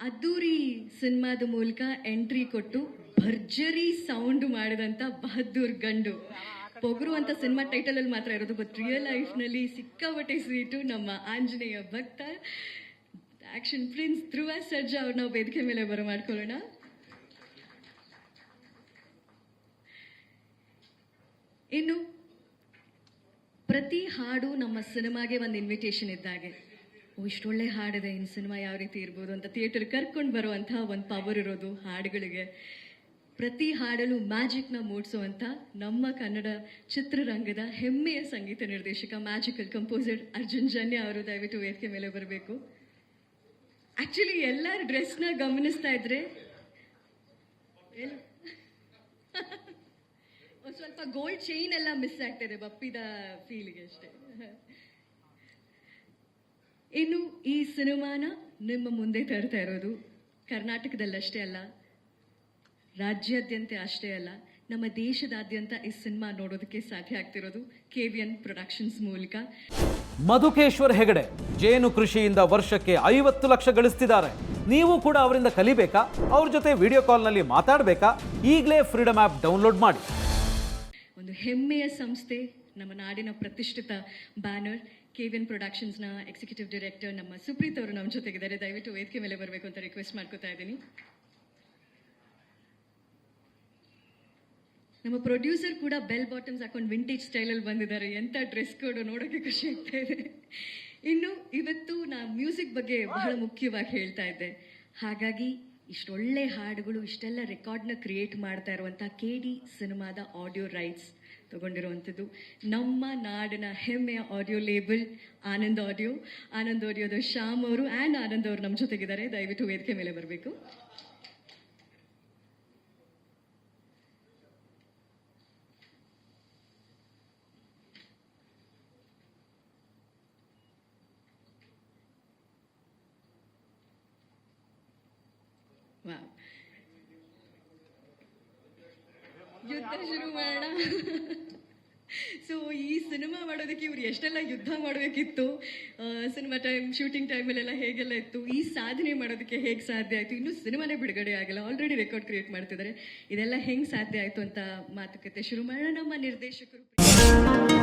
ಅದ್ದೂರಿ ಸಿನಿಮಾದ ಮೂಲಕ ಎಂಟ್ರಿ ಕೊಟ್ಟು ಭರ್ಜರಿ ಸೌಂಡ್ ಮಾಡಿದಂತ ಬಹದ್ದೂರ್ ಗಂಡು. ಪೊಗರು ಅಂತ ಸಿನಿಮಾ ಟೈಟಲ್ ಅಲ್ಲಿ ಮಾತ್ರ ಇರೋದು ಬಟ್ ರಿಯಲ್ ಲೈಫ್ನಲ್ಲಿ ಸಿಕ್ಕಾಪಟ್ಟೆ ಸ್ವೀಟು ನಮ್ಮ ಆಂಜನೇಯ ಭಕ್ತ ಆಕ್ಷನ್ ಪ್ರಿನ್ಸ್ ಧ್ರುವ ಸರ್ಜಾ ಅವ್ರನ್ನ ವೇದಿಕೆ ಮೇಲೆ ಬರ ಮಾಡ್ಕೊಳ್ಳೋಣ. ಇನ್ನು ಪ್ರತಿ ಹಾಡು ನಮ್ಮ ಸಿನಿಮಾಗೆ ಒಂದು ಇನ್ವಿಟೇಷನ್ ಇದ್ದಾಗೆ. ಇಷ್ಟೊಳ್ಳೆ ಹಾಡಿದೆ. ಇನ್ನು ಸಿನಿಮಾ ಯಾವ ರೀತಿ ಇರ್ಬೋದು ಅಂತ ಥಿಯೇಟರ್ ಕರ್ಕೊಂಡು ಬರುವಂಥ ಒಂದು ಪವರ್ ಇರೋದು ಹಾಡುಗಳಿಗೆ. ಪ್ರತಿ ಹಾಡಲು ಮ್ಯಾಜಿಕ್ನ ಮೂಡಿಸುವಂಥ ನಮ್ಮ ಕನ್ನಡ ಚಿತ್ರರಂಗದ ಹೆಮ್ಮೆಯ ಸಂಗೀತ ನಿರ್ದೇಶಕ ಮ್ಯಾಜಿಕಲ್ ಕಂಪೋಸರ್ ಅರ್ಜುನ್ ಜನ್ಯ ಅವರು ದಯವಿಟ್ಟು ವೇದಿಕೆ ಮೇಲೆ ಬರಬೇಕು. ಆಕ್ಚುಲಿ ಎಲ್ಲರ ಡ್ರೆಸ್ನ ಗಮನಿಸ್ತಾ ಇದ್ರೆ ಸ್ವಲ್ಪ ಗೋಲ್ಡ್ ಚೈನ್ ಎಲ್ಲ ಮಿಸ್ ಆಗ್ತಿದೆ ಬಪ್ಪಿದ ಫೀಲಿಗೆ ಅಷ್ಟೇ. ಇನ್ನು ಈ ಸಿನಿಮಾನ ನಿಮ್ಮ ಮುಂದೆ ತರ್ತಾ ಇರೋದು ಕರ್ನಾಟಕದಲ್ಲಷ್ಟೇ ಅಲ್ಲ ರಾಜ್ಯಾದ್ಯಂತ ಅಷ್ಟೇ ಅಲ್ಲ ನಮ್ಮ ದೇಶದಾದ್ಯಂತ ಈ ಸಿನಿಮಾ ನೋಡೋದಕ್ಕೆ ಸಾಧ್ಯ ಆಗ್ತಿರೋದು ಕೆ ವಿ ಎನ್ ಪ್ರೊಡಕ್ಷನ್ಸ್ ಮೂಲಕ. ಮಧುಕೇಶ್ವರ್ ಹೆಗಡೆ ಜೇನು ಕೃಷಿಯಿಂದ ವರ್ಷಕ್ಕೆ ಐವತ್ತು ಲಕ್ಷ ಗಳಿಸ್ತಿದ್ದಾರೆ. ನೀವು ಕೂಡ ಅವರಿಂದ ಕಲಿಬೇಕಾ? ಅವ್ರ ಜೊತೆ ವಿಡಿಯೋ ಕಾಲ್ನಲ್ಲಿ ಮಾತಾಡಬೇಕಾ? ಈಗಲೇ ಫ್ರೀಡಮ್ ಆ್ಯಪ್ ಡೌನ್ಲೋಡ್ ಮಾಡಿ. ಒಂದು ಹೆಮ್ಮೆಯ ಸಂಸ್ಥೆ ನಮ್ಮ ನಾಡಿನ ಪ್ರತಿಷ್ಠಿತ ಬ್ಯಾನರ್ ಕೆ ವಿ ಎನ್ ಪ್ರೊಡಕ್ಷನ್ಸ್ನ ಎಕ್ಸಿಕ್ಯೂಟಿವ್ ಡೈರೆಕ್ಟರ್ ನಮ್ಮ ಸುಪ್ರೀತ್ ಅವರು ನಮ್ಮ ಜೊತೆಗಿದ್ದಾರೆ. ದಯವಿಟ್ಟು ವೇದಿಕೆ ಮೇಲೆ ಬರಬೇಕು ಅಂತ ರಿಕ್ವೆಸ್ಟ್ ಮಾಡ್ಕೋತಾ ಇದ್ದೀನಿ. ನಮ್ಮ ಪ್ರೊಡ್ಯೂಸರ್ ಕೂಡ ಬೆಲ್ ಬಾಟಮ್ಸ್ ಹಾಕೊಂಡು ವಿಂಟೇಜ್ ಸ್ಟೈಲಲ್ಲಿ ಬಂದಿದ್ದಾರೆ. ಎಂಥ ಡ್ರೆಸ್ ಕೋಡ್ ನೋಡೋಕೆ ಖುಷಿ ಆಗ್ತಾ ಇದೆ. ಇನ್ನು ಇವತ್ತು ನಾ ಮ್ಯೂಸಿಕ್ ಬಗ್ಗೆ ಬಹಳ ಮುಖ್ಯವಾಗಿ ಹೇಳ್ತಾ ಇದ್ದೆ. ಹಾಗಾಗಿ ಇಷ್ಟೊಳ್ಳೆ ಹಾಡುಗಳು, ಇಷ್ಟೆಲ್ಲ ರೆಕಾರ್ಡ್ನ ಕ್ರಿಯೇಟ್ ಮಾಡ್ತಾ ಇರುವಂಥ ಕೆ ಡಿ ಸಿನಿಮಾದ ಆಡಿಯೋ ರೈಟ್ಸ್ ತಗೊಂಡಿರುವಂಥದ್ದು. ನಮ್ಮ ನಾಡಿನ ಹೆಮ್ಮೆಯ audio label Anand audio Anand ಆಡಿಯೋದ Shyam ಅವರು ಆ್ಯಂಡ್ ಆನಂದ್ ಅವರು ನಮ್ಮ ಜೊತೆಗಿದ್ದಾರೆ. ದಯವಿಟ್ಟು ವೇದಿಕೆ ಮೇಲೆ ಬರಬೇಕು. ಯುದ್ಧ ಶುರು ಮಾಡೋಣ ಸೊ ಈ ಸಿನಿಮಾ ಮಾಡೋದಕ್ಕೆ ಇವ್ರು ಎಷ್ಟೆಲ್ಲ ಯುದ್ಧ ಮಾಡಬೇಕಿತ್ತು? ಸಿನಿಮಾ ಟೈಮ್ ಶೂಟಿಂಗ್ ಟೈಮಲ್ಲೆಲ್ಲ ಹೇಗೆಲ್ಲ ಇತ್ತು? ಈ ಸಾಧನೆ ಮಾಡೋದಕ್ಕೆ ಹೇಗೆ ಸಾಧ್ಯ ಆಯಿತು? ಇನ್ನೂ ಸಿನಿಮಾನೇ ಬಿಡುಗಡೆ ಆಗಲ್ಲ. ಆಲ್ರೆಡಿ ರೆಕಾರ್ಡ್ ಕ್ರಿಯೇಟ್ ಮಾಡ್ತಿದ್ದಾರೆ. ಇದೆಲ್ಲ ಹೆಂಗೆ ಸಾಧ್ಯ ಆಯಿತು ಅಂತ ಮಾತುಕತೆ. ಶುರು ಮಾಡೋಣ, ನಮ್ಮ ನಿರ್ದೇಶಕರು.